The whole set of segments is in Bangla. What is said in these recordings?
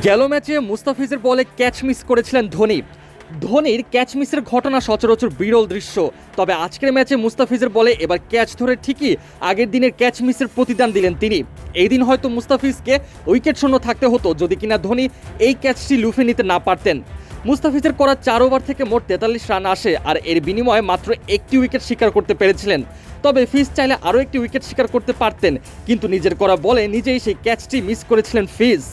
গেল ম্যাচে মুস্তাফিজের বলে ক্যাচ মিস করেছিলেন ধোনি। ধোনির ক্যাচ মিসের ঘটনা সচরাচর বিরল দৃশ্য। তবে আজকের ম্যাচে মুস্তাফিজের বলে এবার ক্যাচ ধরে ঠিকই আগের দিনের ক্যাচ মিসের প্রতিদান দিলেন তিনি। এই দিন হয়তো মুস্তাফিজকে উইকেট শূন্য থাকতে হতো, যদি কিনা ধোনি এই ক্যাচটি লুফে নিতে না পারতেন। মুস্তাফিজের করা চার ওভার থেকে মোট তেতাল্লিশ রান আসে, আর এর বিনিময়ে মাত্র একটি উইকেট শিকার করতে পেরেছিলেন। তবে ফিজ চাইলে আরও একটি উইকেট শিকার করতে পারতেন, কিন্তু নিজের করা বলে নিজেই সেই ক্যাচটি মিস করেছিলেন ফিজ।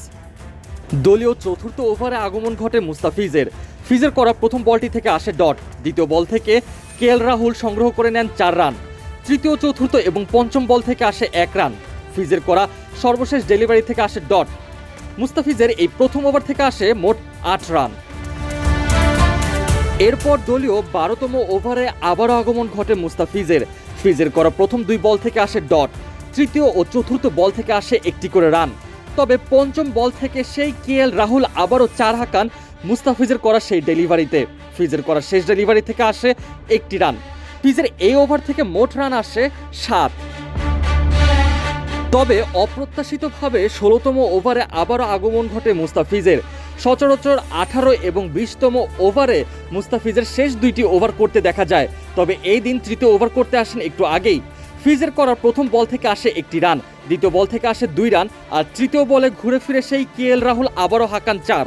দলীয় চতুর্থ ওভারে আগমন ঘটে মুস্তাফিজের। ফিজের করা প্রথম বলটি থেকে আসে ডট। দ্বিতীয় বল থেকে কে এল রাহুল সংগ্রহ করে নেন চার রান। তৃতীয়, চতুর্থ এবং পঞ্চম বল থেকে আসে এক রান। ফিজের করা সর্বশেষ ডেলিভারি থেকে আসে ডট। মুস্তাফিজের এই প্রথম ওভার থেকে আসে মোট আট রান। এরপর দলীয় বারোতম ওভারে আবারও আগমন ঘটে মুস্তাফিজের। ফিজের করা প্রথম দুই বল থেকে আসে ডট। তৃতীয় ও চতুর্থ বল থেকে আসে একটি করে রান। তবে পঞ্চম বল থেকে সেই কে এল রাহুল আবারও চার হাঁকান মুস্তাফিজের করা সেই ডেলিভারিতে। ফিজের করা শেষ ডেলিভারি থেকে আসে একটি রান। ফিজের এই ওভার থেকে মোট রান আসে সাত। তবে অপ্রত্যাশিতভাবে ষোলোতম ওভারে আবারও আগমন ঘটে মুস্তাফিজের। সচরাচর আঠারো এবং বিশতম ওভারে মুস্তাফিজের শেষ দুইটি ওভার করতে দেখা যায়। তবে এই দিন তৃতীয় ওভার করতে আসেন একটু আগেই। ফিজের করা প্রথম বল থেকে আসে একটি রান। দ্বিতীয় বল থেকে আসে দুই রান, আর তৃতীয় বলে ঘুরে ফিরে সেই কে এল রাহুল আবারও হাঁকান চার।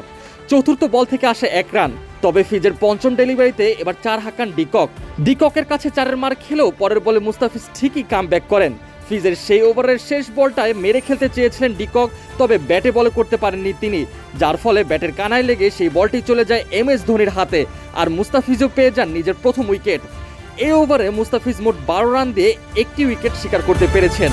চতুর্থ বল থেকে আসে এক রান, তবে ফিজের পঞ্চম ডেলিভারিতে এবার চার হাঁকান ডিকক। ডিককের কাছে চারের মার খেলেও পরের বলে মুস্তাফিজ ঠিকই কাম ব্যাক করেন। ফিজের সেই ওভারের শেষ বলটায় মেরে খেলতে চেয়েছিলেন ডিকক, তবে ব্যাটে বলে করতে পারেননি তিনি, যার ফলে ব্যাটের কানায় লেগে সেই বলটি চলে যায় এম এস ধোনির হাতে, আর মুস্তাফিজও পেয়ে যান নিজের প্রথম উইকেট। এই ওভারে মুস্তাফিজ মোট বারো রান দিয়ে একটি উইকেট শিকার করতে পেরেছেন।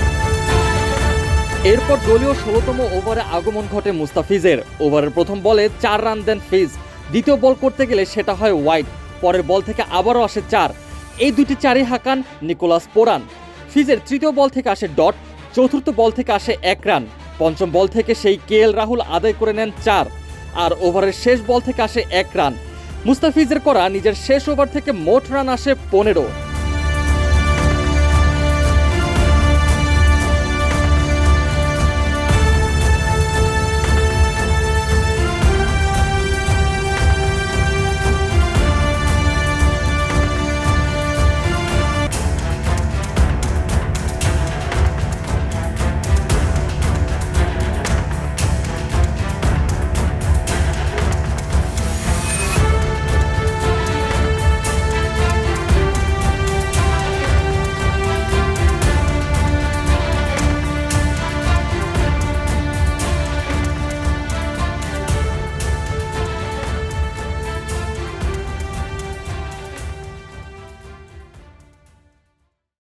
এরপর দলীয় ষোলোতম ওভারে আগমন ঘটে মুস্তাফিজের। ওভারের প্রথম বলে চার রান দেন ফিজ। দ্বিতীয় বল করতে গেলে সেটা হয় ওয়াইড। পরের বল থেকে আবারও আসে চার। এই দুটি চারই হাঁকান নিকোলাস পোরান। ফিজের তৃতীয় বল থেকে আসে ডট। চতুর্থ বল থেকে আসে এক রান। পঞ্চম বল থেকে সেই কে রাহুল আদায় করে নেন চার। আর ওভারের শেষ বল থেকে আসে এক রান। মুস্তাফিজের করা নিজের শেষ ওভার থেকে মোট রান আসে পনেরো।